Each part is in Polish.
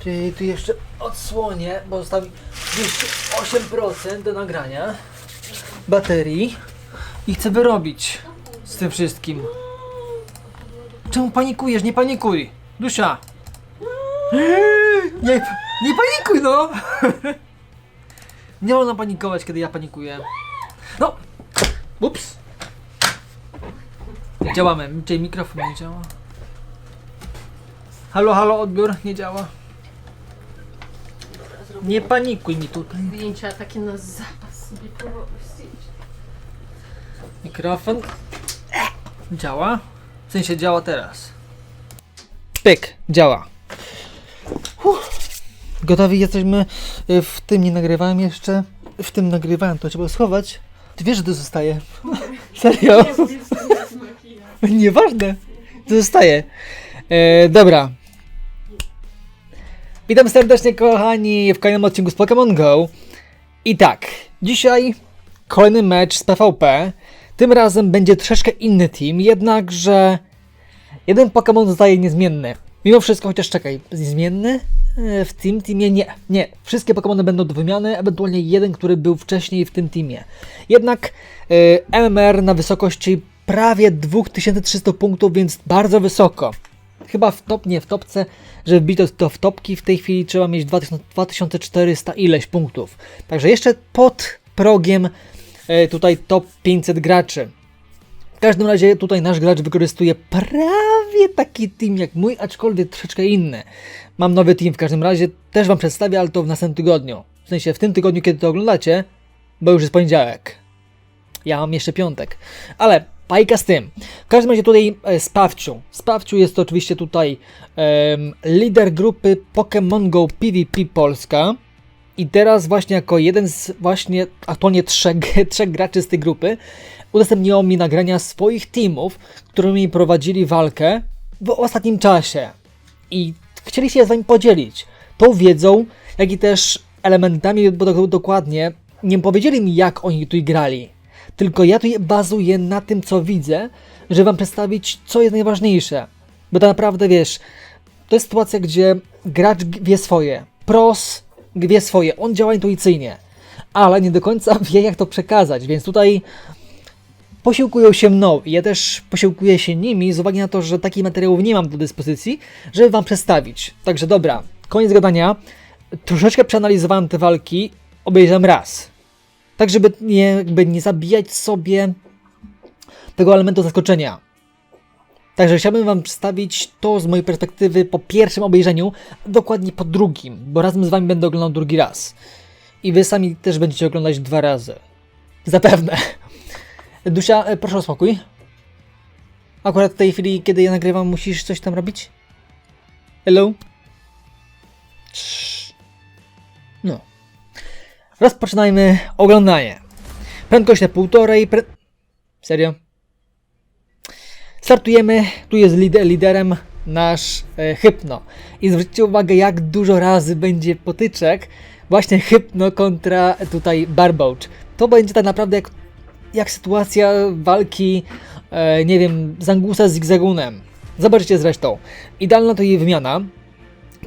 Czyli tu jeszcze odsłonię, bo zostało mi 208% do nagrania baterii i chcę wyrobić z tym wszystkim. Czemu panikujesz? Nie panikuj! Dusia! Nie, nie panikuj no! Nie wolno panikować, kiedy ja panikuję. No! Ups! Działamy. Dzisiaj mikrofon nie działa. Halo, halo, odbiór nie działa. Nie panikuj mi tutaj. Zdjęcia takie na zapas sobie. Mikrofon działa. W sensie działa teraz. Pyk, działa. Uff. Gotowi jesteśmy. Y, W tym nie nagrywałem jeszcze. W tym nagrywałem, to trzeba schować. Ty wiesz, że to zostaje. Serio? Nieważne. To zostaje. E, dobra. Witam serdecznie kochani w kolejnym odcinku z Pokémon Go. I tak, dzisiaj kolejny mecz z PvP. Tym razem będzie troszeczkę inny team, jednakże jeden Pokémon zostaje niezmienny. Mimo wszystko, chociaż czekaj, niezmienny? E, W tym teamie nie, nie. Wszystkie Pokémony będą do wymiany, ewentualnie jeden, który był wcześniej w tym teamie. Jednak e, MMR na wysokości prawie 2300 punktów, więc bardzo wysoko. Chyba w top, nie w topce, żeby wbić to, to w topki w tej chwili trzeba mieć 2000 2400 ileś punktów. Także jeszcze pod progiem e, tutaj top 500 graczy. W każdym razie tutaj nasz gracz wykorzystuje prawie taki team jak mój, aczkolwiek troszeczkę inny. Mam nowy team w każdym razie, też Wam przedstawię, ale to w następnym tygodniu. W sensie w tym tygodniu, kiedy to oglądacie, bo już jest poniedziałek. Ja mam jeszcze piątek. Ale bajka z tym. W każdym razie tutaj e, Spawciu. Spawciu jest to oczywiście tutaj lider grupy Pokémon Go PvP Polska. I teraz właśnie jako jeden z właśnie aktualnie trzech, trzech graczy z tej grupy udostępniło mi nagrania swoich teamów, którymi prowadzili walkę w ostatnim czasie. I chcieli się z wami podzielić tą wiedzą, jak i też elementami, bo do, dokładnie nie powiedzieli mi jak oni tu grali. Tylko ja tutaj bazuję na tym, co widzę, żeby wam przedstawić, co jest najważniejsze. Bo tak naprawdę wiesz, to jest sytuacja, gdzie gracz wie swoje, pros wie swoje, on działa intuicyjnie, ale nie do końca wie, jak to przekazać, więc tutaj posiłkują się mną ja też posiłkuję się nimi z uwagi na to, że takich materiałów nie mam do dyspozycji, żeby wam przedstawić. Także dobra, koniec gadania. Troszeczkę przeanalizowałem te walki, obejrzałem raz. Tak, żeby nie, jakby nie zabijać sobie tego elementu zaskoczenia. Także chciałbym Wam przedstawić to z mojej perspektywy po pierwszym obejrzeniu, dokładnie po drugim, bo razem z Wami będę oglądał drugi raz. I Wy sami też będziecie oglądać dwa razy. Zapewne. Dusia, e, proszę o spokój. Akurat w tej chwili, kiedy ja nagrywam, musisz coś tam robić? Hello? Cii. Rozpoczynajmy oglądanie. Prędkość na półtorej. Pre... Serio? Startujemy. Tu jest lider, liderem nasz e, Hypno. I zwróćcie uwagę, jak dużo razy będzie potyczek. Właśnie Hypno kontra tutaj Barbouch. To będzie tak naprawdę jak, jak sytuacja walki, e, nie wiem, Zangusa z Zigzagunem. Zobaczcie zresztą. Idealna to jej wymiana.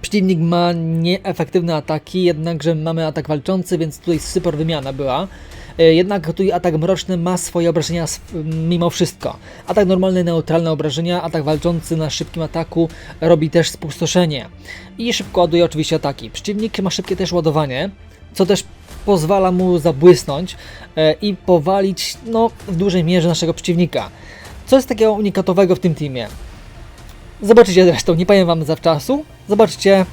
Przeciwnik ma nieefektywne ataki, jednakże mamy atak walczący, więc tutaj super wymiana była. E, Jednak tutaj atak mroczny ma swoje obrażenia s- mimo wszystko. Atak normalny, neutralne obrażenia, atak walczący na szybkim ataku robi też spustoszenie. I szybko ładuje oczywiście ataki. Przeciwnik ma szybkie też ładowanie, co też pozwala mu zabłysnąć e, i powalić no, w dużej mierze naszego przeciwnika. Co jest takiego unikatowego w tym teamie? Zobaczycie zresztą, nie powiem wam zawczasu. Zobaczcie,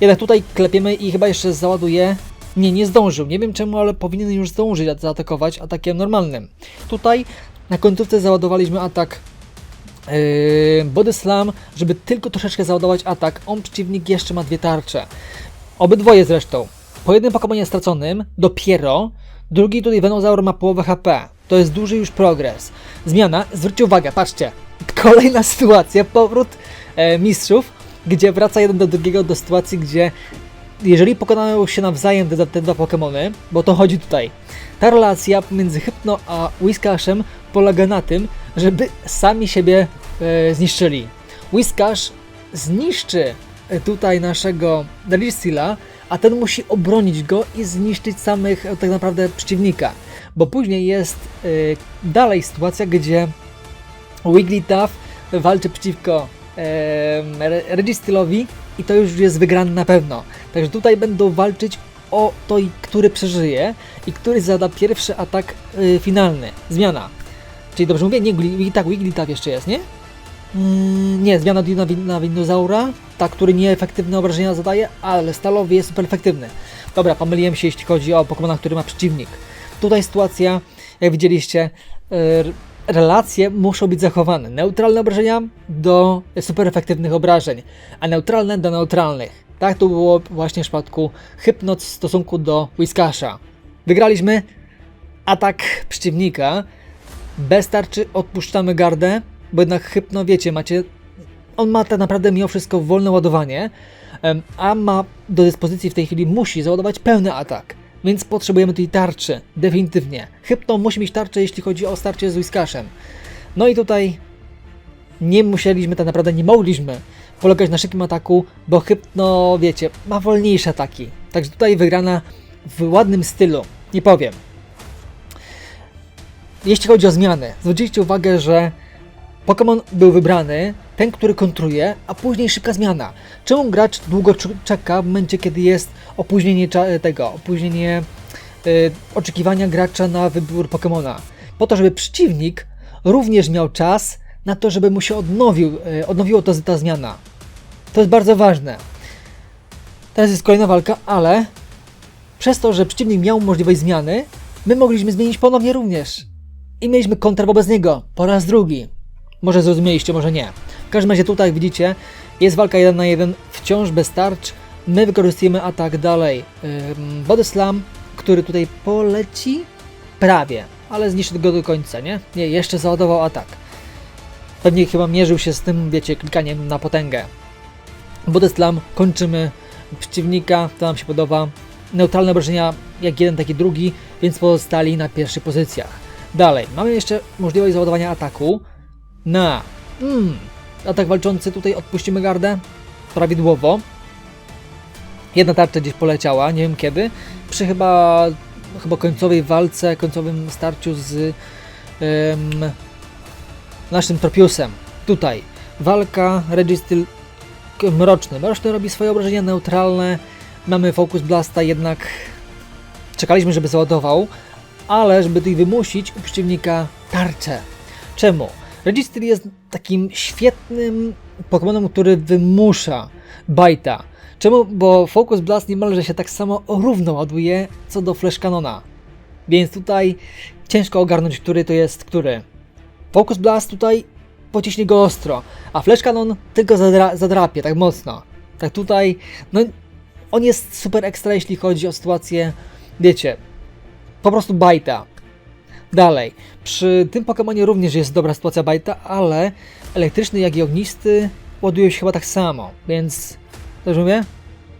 jednak tutaj klepiemy i chyba jeszcze załaduje. Nie, nie zdążył. Nie wiem czemu, ale powinien już zdążyć zaatakować atakiem normalnym. Tutaj na końcówce załadowaliśmy atak yy, Body Slam, żeby tylko troszeczkę załadować atak. On przeciwnik jeszcze ma dwie tarcze. Obydwoje zresztą. Po jednym Pokemonie straconym, dopiero, drugi tutaj Venozaur ma połowę HP. To jest duży już progres. Zmiana, zwróćcie uwagę, patrzcie. Kolejna sytuacja, powrót e, mistrzów, gdzie wraca jeden do drugiego do sytuacji, gdzie jeżeli pokonają się nawzajem te, te dwa Pokemony, bo to chodzi tutaj, ta relacja pomiędzy Hypno a Whiskashem polega na tym, żeby sami siebie e, zniszczyli. Whiskash zniszczy e, tutaj naszego Registila, a ten musi obronić go i zniszczyć samych e, tak naprawdę przeciwnika. Bo później jest e, dalej sytuacja, gdzie Wigglytuff walczy przeciwko e, Registylowi i to już jest wygrany na pewno. Także tutaj będą walczyć o to, który przeżyje i który zada pierwszy atak y, finalny. Zmiana. Czyli dobrze mówię? Nie, tak, Wigglytuff jeszcze jest, nie? Mm, nie, zmiana na, na, dinozaura, tak, który nieefektywne obrażenia zadaje, ale stalowy jest super efektywny. Dobra, pomyliłem się, jeśli chodzi o Pokemona, który ma przeciwnik. Tutaj sytuacja, jak widzieliście, y, relacje muszą być zachowane. Neutralne obrażenia do super efektywnych obrażeń, a neutralne do neutralnych. Tak to było właśnie w przypadku Hypnot w stosunku do Whiskasha. Wygraliśmy atak przeciwnika. Bez tarczy odpuszczamy gardę, bo jednak Hypno, wiecie, macie... On ma tak naprawdę mimo wszystko wolne ładowanie, a ma do dyspozycji w tej chwili, musi załadować pełny atak. Więc potrzebujemy tej tarczy, definitywnie. Hypno musi mieć tarczę, jeśli chodzi o starcie z Whiskashem. No i tutaj nie musieliśmy, tak naprawdę nie mogliśmy polegać na szybkim ataku, bo Hypno, wiecie, ma wolniejsze ataki. Także tutaj wygrana w ładnym stylu, nie powiem. Jeśli chodzi o zmiany, zwróćcie uwagę, że Pokémon był wybrany, ten, który kontruje, a później szybka zmiana. Czemu gracz długo czeka w momencie, kiedy jest opóźnienie cza- tego, opóźnienie y, oczekiwania gracza na wybór Pokémona? Po to, żeby przeciwnik również miał czas na to, żeby mu się odnowił, y, odnowiło to, ta zmiana. To jest bardzo ważne. Teraz jest kolejna walka, ale przez to, że przeciwnik miał możliwość zmiany, my mogliśmy zmienić ponownie również. I mieliśmy kontrę wobec niego po raz drugi. Może zrozumieliście, może nie. W każdym razie tutaj widzicie, jest walka 1 na 1, wciąż bez tarcz. My wykorzystujemy atak dalej. Body Slam, który tutaj poleci prawie, ale zniszczy go do końca, nie? Nie, jeszcze załadował atak. Pewnie chyba mierzył się z tym, wiecie, klikaniem na potęgę. Body Slam, kończymy przeciwnika, to nam się podoba. Neutralne obrażenia, jak jeden, tak i drugi, więc pozostali na pierwszych pozycjach. Dalej, mamy jeszcze możliwość załadowania ataku na mm, atak walczący. Tutaj odpuścimy gardę prawidłowo. Jedna tarcza gdzieś poleciała, nie wiem kiedy. Przy chyba, chyba końcowej walce, końcowym starciu z naszym Tropiusem. Tutaj walka, Registyl mroczny. Mroczny robi swoje obrażenia neutralne. Mamy Focus Blasta, jednak czekaliśmy, żeby załadował, ale żeby tutaj wymusić u przeciwnika tarczę. Czemu? Registyl jest takim świetnym Pokémonem, który wymusza bajta. Czemu? Bo Focus Blast niemalże się tak samo równo ładuje co do Flash Cannona. Więc tutaj ciężko ogarnąć, który to jest który. Focus Blast tutaj pociśnie go ostro, a Flash Cannon tylko zadra zadrapie tak mocno. Tak tutaj, no on jest super ekstra, jeśli chodzi o sytuację, wiecie, po prostu bajta. Dalej, przy tym Pokemonie również jest dobra sytuacja bajta, ale elektryczny jak i ognisty ładują się chyba tak samo, więc też mówię?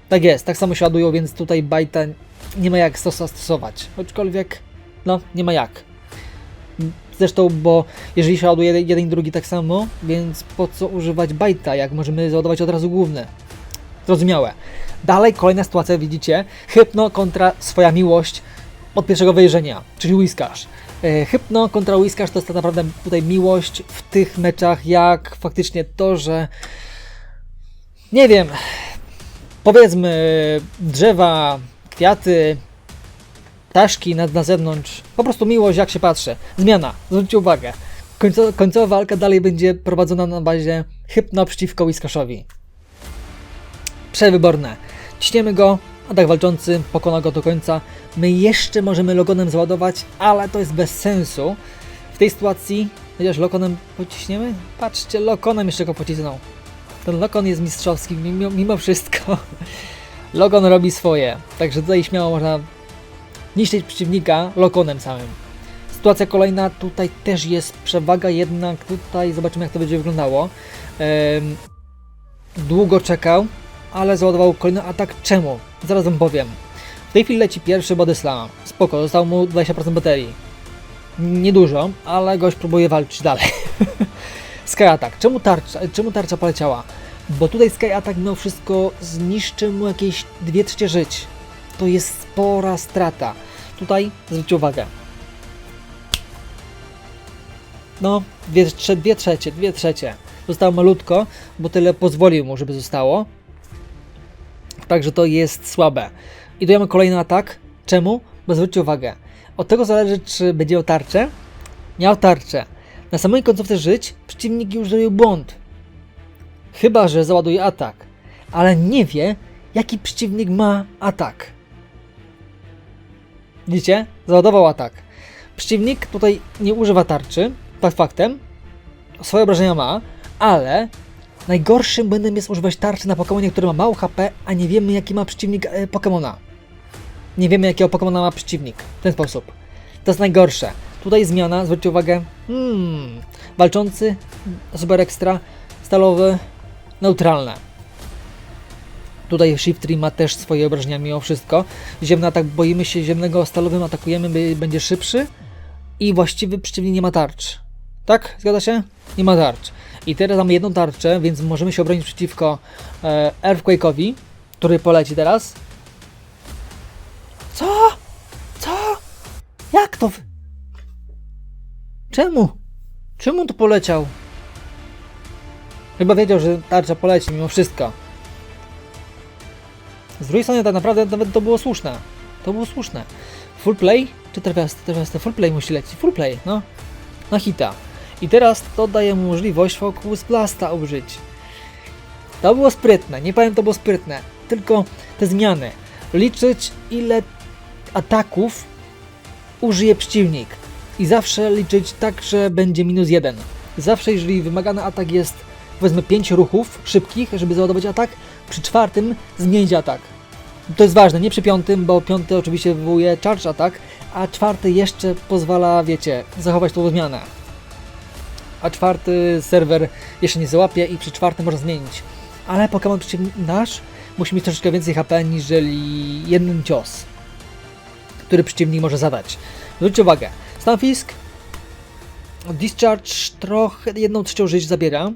Tak jest, tak samo się ładują, więc tutaj bajta nie ma jak stosować. Aczkolwiek, no, nie ma jak. Zresztą, bo jeżeli się ładuje jeden i drugi tak samo, więc po co używać bajta, jak możemy załadować od razu główny? Zrozumiałe. Dalej kolejna sytuacja, widzicie? Hypno kontra swoja miłość od pierwszego wejrzenia, czyli Whiskarz. E, Hypno kontra Whiskarz to jest tak naprawdę tutaj miłość w tych meczach, jak faktycznie to, że nie wiem, powiedzmy drzewa, kwiaty, ptaszki na, na zewnątrz, po prostu miłość jak się patrzy. Zmiana, zwróćcie uwagę. Końco, końcowa walka dalej będzie prowadzona na bazie Hypno przeciwko Whiskarzowi. Przewyborne. Ciśniemy go, atak walczący pokona go do końca. My jeszcze możemy Logonem załadować, ale to jest bez sensu. W tej sytuacji, chociaż Lokonem pociśniemy? Patrzcie, Lokonem jeszcze go pocisnął. Ten Lokon jest mistrzowski mimo, mimo wszystko. Logon robi swoje, także tutaj śmiało można niszczyć przeciwnika Lokonem samym. Sytuacja kolejna, tutaj też jest przewaga, jednak tutaj zobaczymy jak to będzie wyglądało. Em, długo czekał, ale załadował kolejny atak. Czemu? Zaraz wam powiem. W tej chwili leci pierwszy Body Slam. Spoko, zostało mu 20% baterii. Niedużo, ale gość próbuje walczyć dalej. Sky Attack. Czemu tarcza, czemu tarcza poleciała? Bo tutaj Sky Attack mimo wszystko zniszczy mu jakieś dwie trzecie żyć. To jest spora strata. Tutaj zwróćcie uwagę. No, dwie, trze, dwie trzecie, dwie trzecie. Zostało malutko, bo tyle pozwolił mu, żeby zostało. Także to jest słabe. I kolejny atak. Czemu? Bo zwróćcie uwagę. Od tego zależy, czy będzie miał tarczę. Miał tarczę. Na samej końcówce żyć przeciwnik już zrobił błąd. Chyba, że załaduje atak. Ale nie wie, jaki przeciwnik ma atak. Widzicie? Załadował atak. Przeciwnik tutaj nie używa tarczy, fakt faktem. Swoje obrażenia ma, ale najgorszym błędem jest używać tarczy na Pokemonie, który ma mało HP, a nie wiemy jaki ma przeciwnik e, Pokemona. Nie wiemy jakiego Pokemona ma przeciwnik. W ten sposób. To jest najgorsze. Tutaj zmiana, zwróćcie uwagę. Hmm, walczący, super ekstra, stalowy, neutralne. Tutaj Shift Tree ma też swoje obrażenia mimo wszystko. Ziemny atak, boimy się ziemnego, stalowym atakujemy, by, będzie szybszy. I właściwy przeciwnik nie ma tarcz. Tak? Zgadza się? Nie ma tarcz. I teraz mamy jedną tarczę, więc możemy się obronić przeciwko e, Earthquake'owi, który poleci teraz. Co? Co? Jak to? Czemu? Czemu tu poleciał? Chyba wiedział, że tarcza poleci mimo wszystko. Z drugiej strony tak naprawdę nawet to było słuszne. To było słuszne. Full play? Czy trafiasty? Trafiasty full play musi lecieć. Full play, no. Na hita. I teraz to daje mu możliwość Focus Blasta użyć. To było sprytne, nie powiem to było sprytne. Tylko te zmiany. Liczyć ile ataków użyje przeciwnik. I zawsze liczyć tak, że będzie minus jeden. Zawsze jeżeli wymagany atak jest powiedzmy 5 ruchów szybkich, żeby załadować atak, przy czwartym zmienić atak. To jest ważne, nie przy piątym, bo piąty oczywiście wywołuje charge attack, a czwarty jeszcze pozwala, wiecie, zachować tą zmianę. A czwarty serwer jeszcze nie załapie i przy czwartym można zmienić. Ale Pokémon przeciwnik nasz musi mieć troszeczkę więcej HP niżeli jeden cios, który przeciwnik może zadać. Zwróćcie uwagę, Stunfisk Discharge trochę, jedną trzecią żyć zabiera,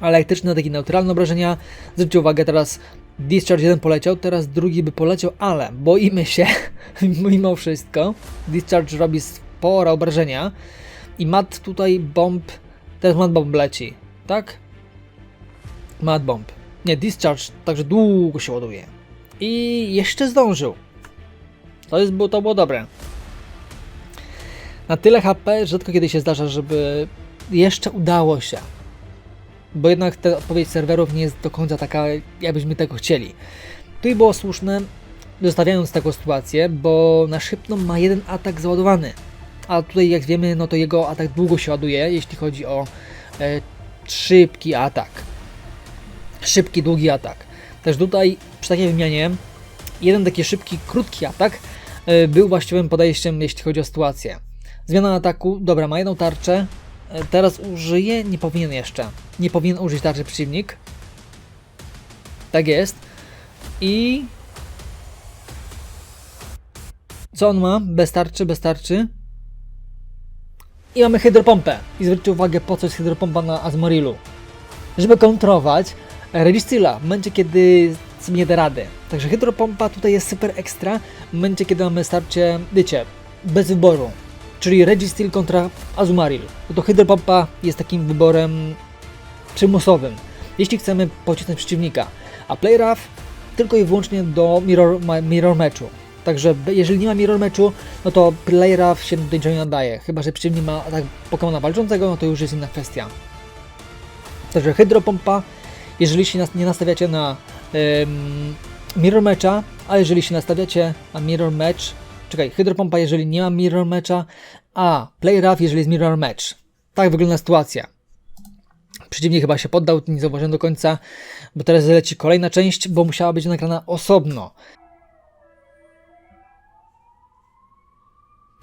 ale elektryczne, takie neutralne obrażenia. Zwróćcie uwagę, teraz Discharge jeden poleciał, teraz drugi by poleciał, ale boimy się, mimo wszystko. Discharge robi spore obrażenia i Mat tutaj bomb, teraz Mat bomb leci, tak? Mat bomb. Nie, Discharge także długo się ładuje. I jeszcze zdążył. To, jest, to było dobre. Na tyle HP rzadko kiedy się zdarza, żeby jeszcze udało się bo jednak ta odpowiedź serwerów nie jest do końca taka, jakbyśmy tego chcieli. Tu było słuszne, zostawiając taką sytuację, bo nasz Hypnon ma jeden atak załadowany, a tutaj jak wiemy, no to jego atak długo się ładuje, jeśli chodzi o e, szybki atak. Szybki, długi atak. Też tutaj przy takiej wymianie jeden taki szybki, krótki atak e, był właściwym podejściem, jeśli chodzi o sytuację. Zmiana ataku, dobra, ma jedną tarczę, E, Teraz użyje, nie powinien jeszcze. Nie powinien użyć tarczy przeciwnik. Tak jest. I... Co on ma? Bez tarczy, bez tarczy. I mamy hydropompę. I zwróćcie uwagę, po co jest hydropompa na Azmorilu. Żeby kontrować Registilla w momencie, kiedy nie da rady. Także hydropompa tutaj jest super ekstra w momencie, kiedy mamy starcie, wiecie, bez wyboru czyli Registil kontra Azumaril. No to Hydropompa jest takim wyborem przymusowym, jeśli chcemy pocisnąć przeciwnika. A Play Rough tylko i wyłącznie do mirror, mirror. Także jeżeli nie ma mirror meczu, no to Play Rough się do niczego nie nadaje. Chyba, że przeciwnik ma atak Pokemona walczącego, no to już jest inna kwestia. Także Hydropompa, jeżeli się nie nastawiacie na ym, mirror mecza, a jeżeli się nastawiacie na mirror match, Czekaj, hydropompa, jeżeli nie ma mirror matcha, a play rough, jeżeli jest mirror match. Tak wygląda sytuacja. Przeciwnik chyba się poddał, nie zauważyłem do końca, bo teraz leci kolejna część, bo musiała być nagrana osobno.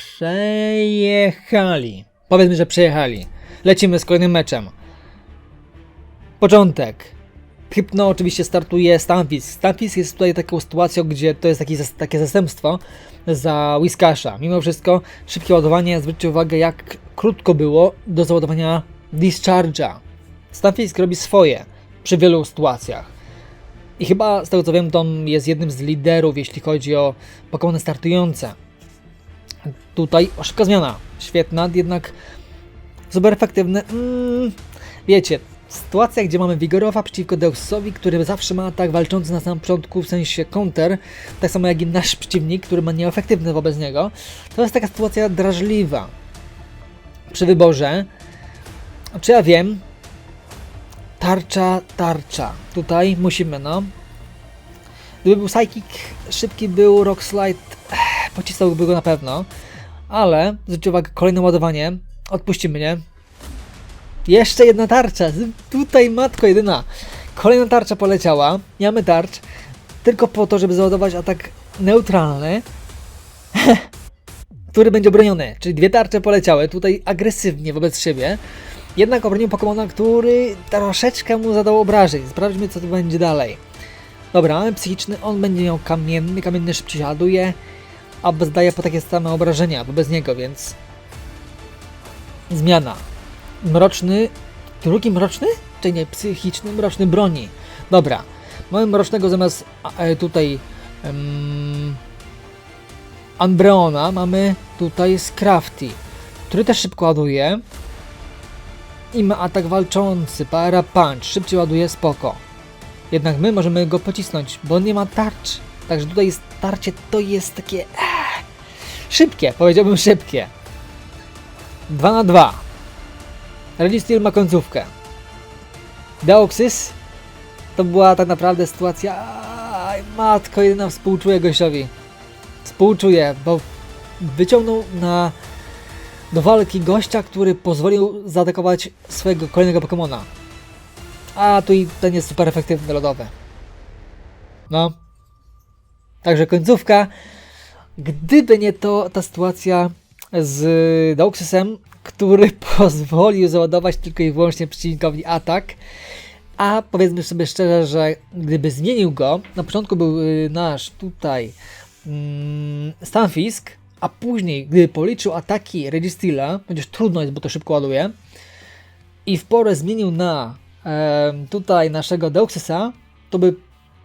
Przejechali. Powiedzmy, że przejechali. Lecimy z kolejnym meczem. Początek. Hypno oczywiście startuje Stamfis. Stamfis jest tutaj taką sytuacją, gdzie to jest taki, takie zastępstwo za Whiskasha. Mimo wszystko szybkie ładowanie, zwróćcie uwagę jak krótko było do załadowania Discharge'a. Stamfis robi swoje. przy wielu sytuacjach. I chyba z tego co wiem, to on jest jednym z liderów, jeśli chodzi o Pokémony startujące. Tutaj szybka zmiana. Świetna, jednak super efektywne. Mm, wiecie, sytuacja, gdzie mamy Vigorowa przeciwko Deusowi, który zawsze ma atak walczący na samym początku, w sensie counter, tak samo jak i nasz przeciwnik, który ma nieefektywny wobec niego, to jest taka sytuacja drażliwa. Przy wyborze, czy ja wiem, tarcza, tarcza. Tutaj musimy, no. Gdyby był Psychic, szybki był Rock Slide, pocisnąłby go na pewno. Ale, zwróćcie uwagę, kolejne ładowanie. Odpuścimy, nie? Jeszcze jedna tarcza. Tutaj matko jedyna. Kolejna tarcza poleciała. Nie mamy tarcz. Tylko po to, żeby załadować atak neutralny. który będzie obroniony. Czyli dwie tarcze poleciały. Tutaj agresywnie wobec siebie. Jednak obronił Pokemona, który troszeczkę mu zadał obrażeń. Sprawdźmy, co tu będzie dalej. Dobra, mamy psychiczny. On będzie miał kamienny. Kamienny szybciej ładuje. A zdaje po takie same obrażenia wobec niego, więc zmiana. Mroczny, drugi mroczny? Czy nie, psychiczny, mroczny broni. Dobra, mamy mrocznego zamiast e, tutaj um, Umbreona, mamy tutaj Scrafty, który też szybko ładuje. I ma atak walczący, para punch, szybciej ładuje, spoko. Jednak my możemy go pocisnąć, bo nie ma tarcz. Także tutaj jest tarcie, to jest takie... eh, szybkie, powiedziałbym szybkie. 2 na 2. Registeel ma końcówkę. Deoxys to była tak naprawdę sytuacja. Aj, matko, jedyna współczuję gościowi. Współczuję, bo wyciągnął na do walki gościa, który pozwolił zaatakować swojego kolejnego Pokemona. A tu i ten jest super efektywny lodowy. No. Także końcówka. Gdyby nie to ta sytuacja z Deoxysem, który pozwolił załadować tylko i wyłącznie przeciwnikowi atak. A powiedzmy sobie szczerze, że gdyby zmienił go, na początku był y, nasz tutaj mm, Stanfisk, a później, gdyby policzył ataki Registila, chociaż trudno jest, bo to szybko ładuje, i w porę zmienił na em, tutaj naszego Deoxysa, to by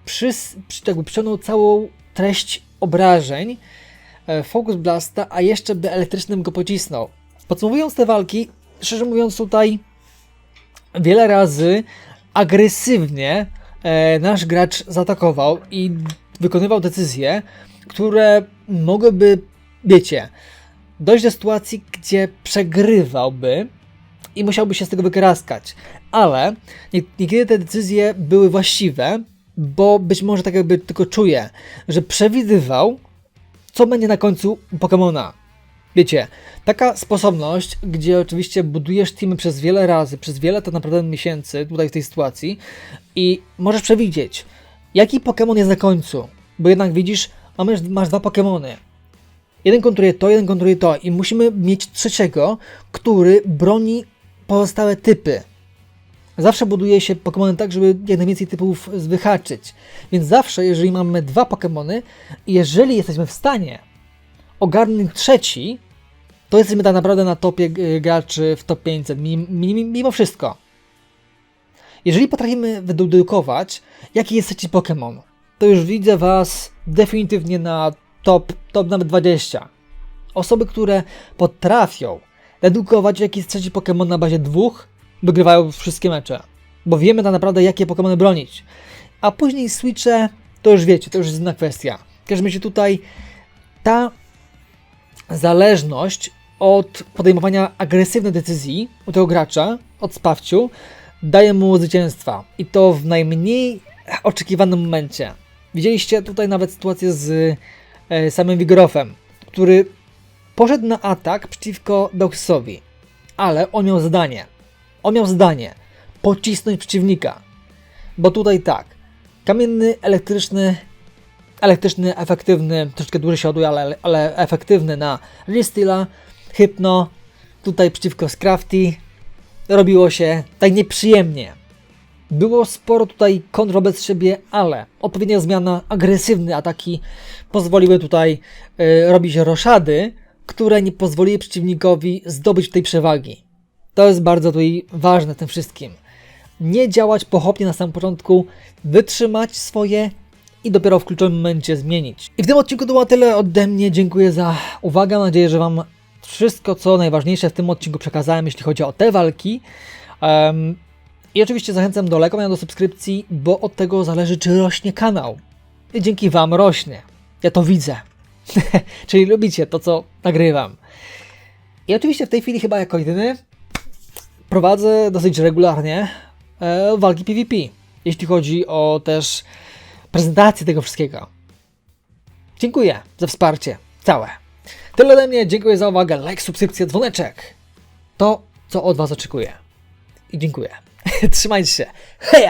przys, przy, jakby przyciągnął całą treść obrażeń e, Focus Blasta, a jeszcze by elektrycznym go pocisnął. Podsumowując te walki, szczerze mówiąc tutaj wiele razy agresywnie e, nasz gracz zaatakował i wykonywał decyzje, które mogłyby, wiecie, dojść do sytuacji, gdzie przegrywałby i musiałby się z tego wykraskać. Ale nie, niekiedy te decyzje były właściwe, bo być może tak jakby tylko czuję, że przewidywał, co będzie na końcu Pokemona. Wiecie, taka sposobność, gdzie oczywiście budujesz teamy przez wiele razy, przez wiele to naprawdę miesięcy tutaj w tej sytuacji i możesz przewidzieć, jaki Pokémon jest na końcu, bo jednak widzisz, mamy, masz dwa Pokémony. Jeden kontruje to, jeden kontruje to i musimy mieć trzeciego, który broni pozostałe typy. Zawsze buduje się Pokémony tak, żeby jak najwięcej typów wyhaczyć. Więc zawsze, jeżeli mamy dwa Pokémony, jeżeli jesteśmy w stanie ogarnąć trzeci, to jesteśmy tak naprawdę na topie y, graczy w top 500, mimo, mimo wszystko. Jeżeli potrafimy wydedukować, jaki jest trzeci Pokémon, to już widzę Was definitywnie na top, top nawet 20. Osoby, które potrafią dedukować, jaki jest trzeci Pokémon na bazie dwóch, wygrywają wszystkie mecze. Bo wiemy tak naprawdę, jakie Pokémony bronić. A później switche, to już wiecie, to już jest inna kwestia. W każdym razie tutaj ta zależność od podejmowania agresywnych decyzji u tego gracza, od spawciu, daje mu zwycięstwa. I to w najmniej oczekiwanym momencie. Widzieliście tutaj nawet sytuację z e, samym Vigorowem, który poszedł na atak przeciwko Doxowi, ale on miał zadanie. On miał zadanie pocisnąć przeciwnika. Bo tutaj tak, kamienny, elektryczny, elektryczny, efektywny, troszeczkę dłużej się ale, ale efektywny na Ristila, Hypno, tutaj przeciwko Scrafty, robiło się tak nieprzyjemnie. Było sporo tutaj kontr wobec siebie, ale odpowiednia zmiana, agresywne ataki pozwoliły tutaj y, robić roszady, które nie pozwoliły przeciwnikowi zdobyć tej przewagi. To jest bardzo tutaj ważne tym wszystkim. nie działać pochopnie na samym początku, wytrzymać swoje i dopiero w kluczowym momencie zmienić. I w tym odcinku to było tyle ode mnie. Dziękuję za uwagę. Mam nadzieję, że Wam wszystko, co najważniejsze w tym odcinku przekazałem, jeśli chodzi o te walki. Em, I oczywiście zachęcam do lajkowania, do subskrypcji, bo od tego zależy, czy rośnie kanał. I dzięki Wam rośnie. Ja to widzę. Czyli lubicie to, co nagrywam. I oczywiście w tej chwili chyba jako jedyny prowadzę dosyć regularnie e, walki PvP, jeśli chodzi o też prezentację tego wszystkiego. Dziękuję za wsparcie całe. Tyle ode mnie, dziękuję za uwagę, like, subskrypcja, dzwoneczek. To, co od Was oczekuję. I dziękuję. Trzymajcie się. Heja!